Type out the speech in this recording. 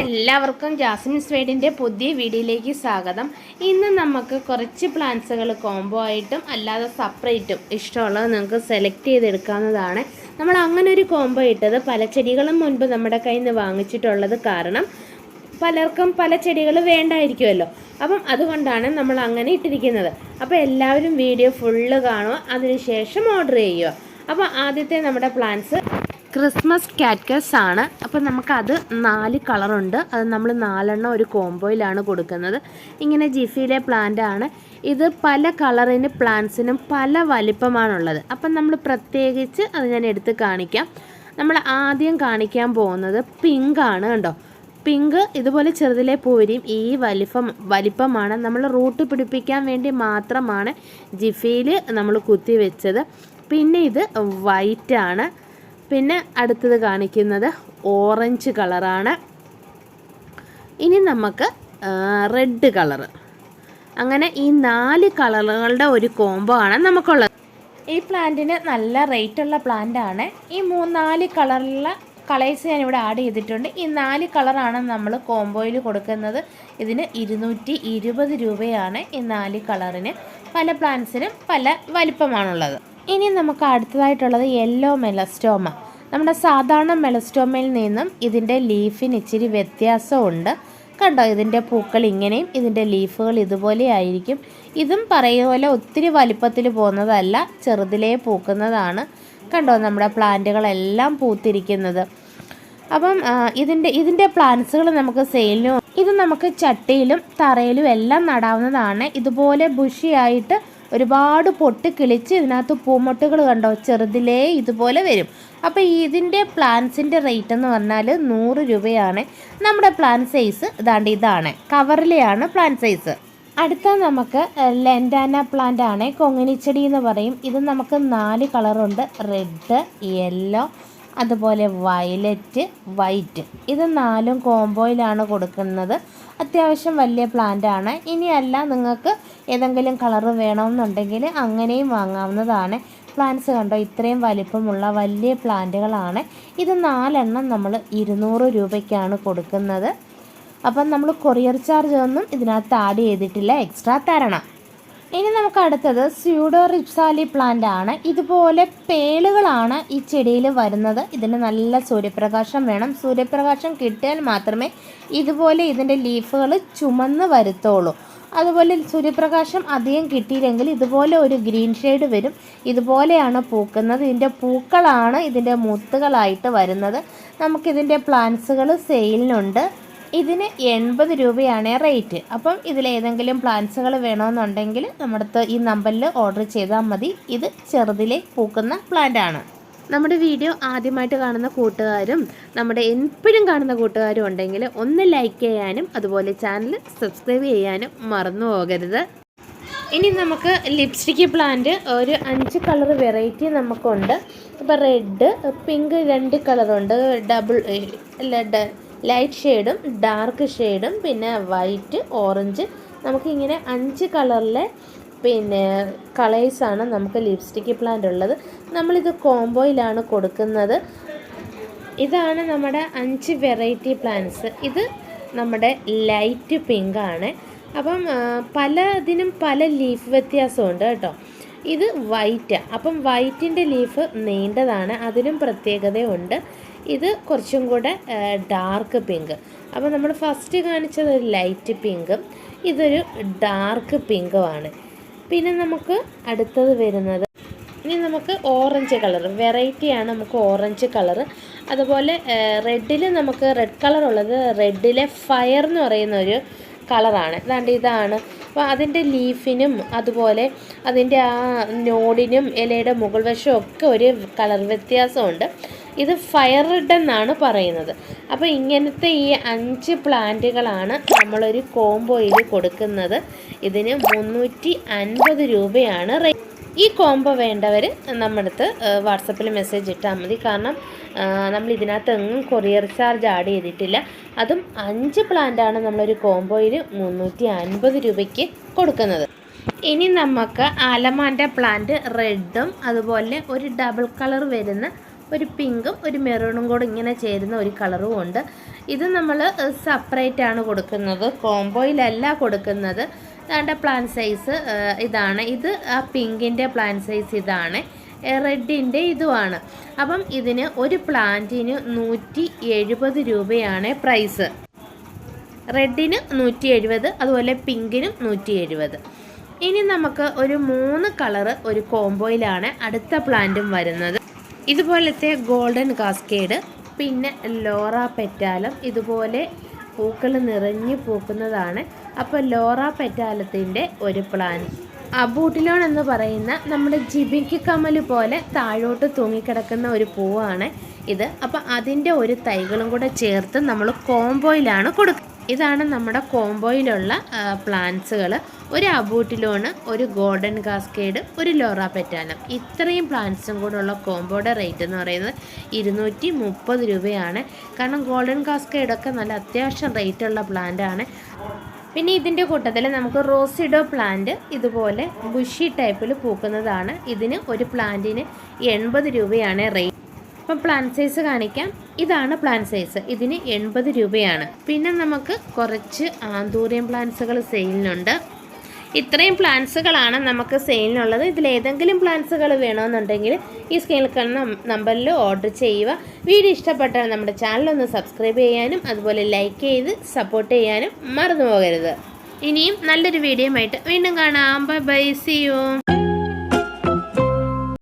എല്ലാവർക്കും ജാസ്മിൻ സ്വേഡിന്റെ പുതിയ വീഡിയോയിലേക്ക് സ്വാഗതം. ഇന്ന് നമുക്ക് കുറച്ച് പ്ലാന്റ്സുകൾ കോംബോ ആയിട്ടും അല്ലാതെ സെപ്പറേറ്റും ഇഷ്ടമുള്ളത് നിങ്ങൾക്ക് സെലക്ട് ചെയ്തെടുക്കാവുന്നതാണ്. നമ്മൾ അങ്ങനെ ഒരു കോംബോ ഇട്ടത് പല ചെടികളും മുൻപ് നമ്മുടെ കയ്യിൽ നിന്ന് വാങ്ങിച്ചിട്ടുള്ളത് കാരണം പലർക്കും പല ചെടികൾ വേണ്ടായിരിക്കുമല്ലോ. അപ്പം അതുകൊണ്ടാണ് നമ്മൾ അങ്ങനെ ഇട്ടിരിക്കുന്നത്. അപ്പോൾ എല്ലാവരും വീഡിയോ ഫുള്ള് കാണുക അതിനുശേഷം ഓർഡർ ചെയ്യുക. അപ്പോൾ ആദ്യത്തെ നമ്മുടെ പ്ലാന്റ്സ് ക്രിസ്മസ് കാറ്റ്കസ് ആണ്. അപ്പോൾ നമുക്കത് നാല് കളറുണ്ട്. അത് നമ്മൾ നാലെണ്ണം ഒരു കോംബോയിലാണ് കൊടുക്കുന്നത്. ഇങ്ങനെ ജിഫിയിലെ പ്ലാന്റ് ആണ്. ഇത് പല കളറിന് പ്ലാന്റ്സിനും പല വലിപ്പമാണുള്ളത്. അപ്പം നമ്മൾ പ്രത്യേകിച്ച് അത് ഞാൻ എടുത്ത് കാണിക്കാം. നമ്മൾ ആദ്യം കാണിക്കാൻ പോകുന്നത് പിങ്ക് ആണ് കണ്ടോ? പിങ്ക് ഇതുപോലെ ചെറുതിലെ പൂരിയും ഈ വലിപ്പം വലിപ്പമാണ് നമ്മൾ റൂട്ട് പിടിപ്പിക്കാൻ വേണ്ടി മാത്രമാണ് ജിഫിയിൽ നമ്മൾ കുത്തി വെച്ചത് പിന്നെ ഇത് വൈറ്റ് ആണ്. പിന്നെ അടുത്തത് കാണിക്കുന്നത് ഓറഞ്ച് കളറാണ്. ഇനി നമുക്ക് റെഡ് കളറ്. അങ്ങനെ ഈ നാല് കളറുകളുടെ ഒരു കോംബോ ആണ് നമുക്കുള്ളത്. ഈ പ്ലാന്റിന് നല്ല റേറ്റുള്ള പ്ലാന്റ് ആണ്. ഈ മൂന്നാൽ കളറിലുള്ള കളേഴ്സ് ഞാൻ ഇവിടെ ആഡ് ചെയ്തിട്ടുണ്ട്. ഈ നാല് കളറാണ് നമ്മൾ കോംബോയിൽ കൊടുക്കുന്നത്. ഇതിന് ഇരുന്നൂറ്റി ഇരുപത് രൂപയാണ് ഈ നാല് കളറിന്. പല പ്ലാന്റ്സിനും പല വലിപ്പമാണുള്ളത്. ഇനി നമുക്ക് അടുത്തതായിട്ടുള്ളത് യെല്ലോ മെലസ്റ്റോമ നമ്മുടെ സാധാരണ മെലസ്റ്റോമയിൽ നിന്നും ഇതിന്റെ ലീഫിന് ഇച്ചിരി വ്യത്യാസമുണ്ട്. കണ്ടോ ഇതിന്റെ പൂക്കൾ ഇങ്ങനെയും ഇതിന്റെ ലീഫുകൾ ഇതുപോലെ ആയിരിക്കും. ഇതും പറയുന്ന പോലെ ഒത്തിരി വലിപ്പത്തിൽ പോകുന്നതല്ല ചെറുതിലേ പൂക്കുന്നതാണ്. കണ്ടോ നമ്മുടെ പ്ലാന്റുകളെല്ലാം പൂത്തിരിക്കുന്നത്. അപ്പം ഇതിന്റെ ഇതിന്റെ പ്ലാന്റ്സുകൾ നമുക്ക് സെയിലിനും ഇത് നമുക്ക് ചട്ടിയിലും തറയിലും എല്ലാം നടാവുന്നതാണ്. ഇതുപോലെ ബുഷിയായിട്ട് ഒരുപാട് പൊട്ടി കിളിച്ച് ഇതിനകത്ത് പൂമൊട്ടുകൾ കണ്ടോ? ചെറുതിലേ ഇതുപോലെ വരും. അപ്പോൾ ഇതിന്റെ പ്ലാന്റ്സിന്റെ റേറ്റ് എന്ന് പറഞ്ഞാൽ നൂറ് രൂപയാണ്. നമ്മുടെ പ്ലാന്റ് സൈസ് ഇതാണ്ട് ഇതാണ്. കവറിലെയാണ് പ്ലാന്റ് സൈസ്. അടുത്ത നമുക്ക് ലെൻഡാന പ്ലാന്റ് ആണ്. കൊങ്ങിനിച്ചെടി എന്ന് പറയും. ഇത് നമുക്ക് നാല് കളറുണ്ട്. Red yellow. അതുപോലെ വയലറ്റ് വൈറ്റ് ഇത് നാലും കോംബോയിലാണ് കൊടുക്കുന്നത്. അത്യാവശ്യം വലിയ പ്ലാന്റ് ആണ്. ഇനിയല്ല നിങ്ങൾക്ക് ഏതെങ്കിലും കളറ് വേണമെന്നുണ്ടെങ്കിൽ അങ്ങനെയും വാങ്ങാവുന്നതാണ്. പ്ലാന്റ്സ് കണ്ടോ ഇത്രയും വലിപ്പമുള്ള വലിയ പ്ലാന്റുകളാണ് ഇത് നാലെണ്ണം നമ്മൾ ഇരുന്നൂറ് രൂപയ്ക്കാണ് കൊടുക്കുന്നത്. അപ്പം നമ്മൾ കൊറിയർ ചാർജ് ഒന്നും ഇതിനകത്ത് ആഡ് ചെയ്തിട്ടില്ല. എക്സ്ട്രാ തരണം. ഇനി നമുക്ക് അടുത്തത് സ്യൂഡോ റിപ്സാലി പ്ലാന്റ് ആണ്. ഇതുപോലെ പേളുകളാണ് ഈ ചെടിയിൽ വരുന്നത്. ഇതിന് നല്ല സൂര്യപ്രകാശം വേണം. സൂര്യപ്രകാശം കിട്ടിയാൽ മാത്രമേ ഇതുപോലെ ഇതിന്റെ ലീഫുകൾ ചുമന്ന് വരുത്തുള്ളൂ അതുപോലെ സൂര്യപ്രകാശം അധികം കിട്ടിയില്ലെങ്കിൽ ഇതുപോലെ ഒരു ഗ്രീൻ ഷെയ്ഡ് വരും. ഇതുപോലെയാണ് പൂക്കുന്നത്. ഇതിന്റെ പൂക്കളാണ് ഇതിന്റെ മുത്തുകളായിട്ട് വരുന്നത്. നമുക്കിതിന്റെ പ്ലാന്റ്സുകൾ സെയിലിനുണ്ട് ഇതിന് എൺപത് രൂപയാണ് റേറ്റ്. അപ്പം ഇതിലേതെങ്കിലും പ്ലാന്റ്സുകൾ വേണമെന്നുണ്ടെങ്കിൽ നമ്മുടെ ഈ നമ്പറിൽ ഓർഡർ ചെയ്താൽ മതി. ഇത് ചെറുതിലെ പൂക്കുന്ന പ്ലാന്റാണ്. നമ്മുടെ വീഡിയോ ആദ്യമായിട്ട് കാണുന്ന കൂട്ടുകാരും നമ്മുടെ എപ്പോഴും കാണുന്ന കൂട്ടുകാരും ഉണ്ടെങ്കിൽ ഒന്ന് ലൈക്ക് ചെയ്യാനും അതുപോലെ ചാനൽ സബ്സ്ക്രൈബ് ചെയ്യാനും മറന്നു പോകരുത്. ഇനി നമുക്ക് ലിപ്സ്റ്റിക് പ്ലാന്റ് ഒരു അഞ്ച് കളർ വെറൈറ്റി നമുക്കുണ്ട്. ഇപ്പോൾ റെഡ് പിങ്ക് രണ്ട് കളറുണ്ട്. ഡബിൾ അല്ല ലൈറ്റ് ഷെയ്ഡും ഡാർക്ക് ഷെയ്ഡും പിന്നെ വൈറ്റ് ഓറഞ്ച് നമുക്കിങ്ങനെ അഞ്ച് കളറിലെ പിന്നെ കളേഴ്സാണ് നമുക്ക് ലിപ്സ്റ്റിക് പ്ലാന്റ് ഉള്ളത്. നമ്മളിത് കോംബോയിലാണ് കൊടുക്കുന്നത്. ഇതാണ് നമ്മുടെ അഞ്ച് വെറൈറ്റി പ്ലാന്റ്സ് ഇത് നമ്മുടെ ലൈറ്റ് പിങ്കാണ് അപ്പം പല ഇതിനും പല ലീഫ് വ്യത്യാസമുണ്ട് കേട്ടോ. ഇത് വൈറ്റ്. അപ്പം വൈറ്റിന്റെ ലീഫ് നീണ്ടതാണ്. അതിനും പ്രത്യേകതയുണ്ട്. ഇത് കുറച്ചും കൂടെ ഡാർക്ക് പിങ്ക്. അപ്പം നമ്മൾ ഫസ്റ്റ് കാണിച്ചത് ഒരു ലൈറ്റ് പിങ്കും ഇതൊരു ഡാർക്ക് പിങ്കുമാണ്. പിന്നെ നമുക്ക് അടുത്തത് വരുന്നത് ഇനി നമുക്ക് ഓറഞ്ച് കളർ വെറൈറ്റിയാണ് നമുക്ക് ഓറഞ്ച് കളർ അതുപോലെ റെഡിൽ നമുക്ക് റെഡ് കളർ ഉള്ളത് റെഡിലെ ഫയർ എന്ന് പറയുന്ന ഒരു കളറാണ്. അതാണ്ട് ഇതാണ്. അപ്പോൾ അതിന്റെ ലീഫിനും അതുപോലെ അതിന്റെ ആ നോഡിനും ഇലയുടെ മുകൾ വശവും ഒക്കെ ഒരു കളർ വ്യത്യാസമുണ്ട്. ഇത് ഫയർ റെഡ് എന്നാണ് പറയുന്നത്. അപ്പോൾ ഇങ്ങനത്തെ ഈ അഞ്ച് പ്ലാന്റുകളാണ് നമ്മളൊരു കോംബോയിൽ കൊടുക്കുന്നത്. ഇതിന് മുന്നൂറ്റി അൻപത് രൂപയാണ് റേറ്റ് ഈ കോംബോ വേണ്ടവർ നമ്മളടുത്ത് വാട്സപ്പിൽ മെസ്സേജ് ഇട്ടാൽ മതി. കാരണം നമ്മൾ ഇതിനകത്ത് എങ്ങും കൊറിയർ ചാർജ് ആഡ് ചെയ്തിട്ടില്ല. അതും അഞ്ച് പ്ലാന്റാണ് നമ്മളൊരു കോംബോയിൽ മുന്നൂറ്റി അൻപത് രൂപയ്ക്ക് കൊടുക്കുന്നത്. ഇനി നമുക്ക് ആലമാന്റെ പ്ലാന്റ് റെഡും അതുപോലെ ഒരു ഡബിൾ കളർ വരുന്ന ഒരു പിങ്കും ഒരു മെറൂണും കൂടെ ഇങ്ങനെ ചേരുന്ന ഒരു കളറും ഉണ്ട്. ഇത് നമ്മൾ സെപ്പറേറ്റ് ആണ് കൊടുക്കുന്നത്. കോംബോയിലല്ല കൊടുക്കുന്നത്. അതിന്റെ പ്ലാൻ സൈസ് ഇതാണ്. ഇത് ആ പിങ്കിന്റെ പ്ലാൻ സൈസ് ഇതാണ്. റെഡിന്റെ ഇതുമാണ്. അപ്പം ഇതിന് ഒരു പ്ലാന്റിന് നൂറ്റി എഴുപത് രൂപയാണ് പ്രൈസ് റെഡിന് നൂറ്റി എഴുപത് അതുപോലെ പിങ്കിനും നൂറ്റി എഴുപത് ഇനി നമുക്ക് ഒരു മൂന്ന് കളറ് ഒരു കോംബോയിലാണ് അടുത്ത പ്ലാന്റും വരുന്നത്. ഇതുപോലത്തെ ഗോൾഡൻ കാസ്കേഡ് പിന്നെ ലോറ പെറ്റാലം ഇതുപോലെ പൂക്കൾ നിറഞ്ഞു പൂക്കുന്നതാണ് അപ്പോൾ ലോറ പെറ്റാലത്തിന്റെ ഒരു പ്ലാൻ അബൂട്ടിലോൺ എന്ന് പറയുന്ന നമ്മുടെ ജിബിക്ക് കമൽ പോലെ താഴോട്ട് തൂങ്ങിക്കിടക്കുന്ന ഒരു പൂവാണ് ഇത്. അപ്പോൾ അതിന്റെ ഒരു തൈകളും കൂടെ ചേർത്ത് നമ്മൾ കോംബോയിലാണ് കൊടുക്കുക ഇതാണ് നമ്മുടെ കോംബോയിലുള്ള പ്ലാന്റ്സുകൾ ഒരു അബൂട്ടിലോണ് ഒരു ഗോൾഡൻ കാസ്കേഡ് ഒരു ലോറ പെറ്റാലം. ഇത്രയും പ്ലാന്റ്സും കൂടെ ഉള്ള കോംബോയുടെ റേറ്റ് എന്ന് പറയുന്നത് ഇരുന്നൂറ്റി മുപ്പത് രൂപയാണ്. കാരണം ഗോൾഡൻ കാസ്കേഡൊക്കെ നല്ല അത്യാവശ്യം റേറ്റുള്ള പ്ലാന്റാണ് പിന്നെ ഇതിന്റെ കൂട്ടത്തിൽ നമുക്ക് റോസിഡോ പ്ലാന്റ് ഇതുപോലെ ബുഷി ടൈപ്പിൽ പൂക്കുന്നതാണ്. ഇതിന് ഒരു പ്ലാന്റിന് എൺപത് രൂപയാണ് റേറ്റ് അപ്പം പ്ലാൻ സൈസ് കാണിക്കാം. ഇതാണ് പ്ലാൻ സൈസ് ഇതിന് എൺപത് രൂപയാണ്. പിന്നെ നമുക്ക് കുറച്ച് ആന്തൂറിയം പ്ലാന്റ്സുകൾ സെയിലിനുണ്ട് ഇത്രയും പ്ലാൻസുകളാണ് നമുക്ക് സെയിലിനുള്ളത്. ഇതിൽ ഏതെങ്കിലും പ്ലാന്റ്സുകൾ വേണമെന്നുണ്ടെങ്കിൽ ഈ സ്ക്രീനിൽ കാണുന്ന നമ്പറിൽ ഓർഡർ ചെയ്യുക. വീഡിയോ ഇഷ്ടപ്പെട്ടാൽ നമ്മുടെ ചാനൽ ഒന്ന് സബ്സ്ക്രൈബ് ചെയ്യാനും അതുപോലെ ലൈക്ക് ചെയ്ത് സപ്പോർട്ട് ചെയ്യാനും മറന്നു പോകരുത്. ഇനിയും നല്ലൊരു വീഡിയോ ആയിട്ട് വീണ്ടും കാണാം. Bye bye C U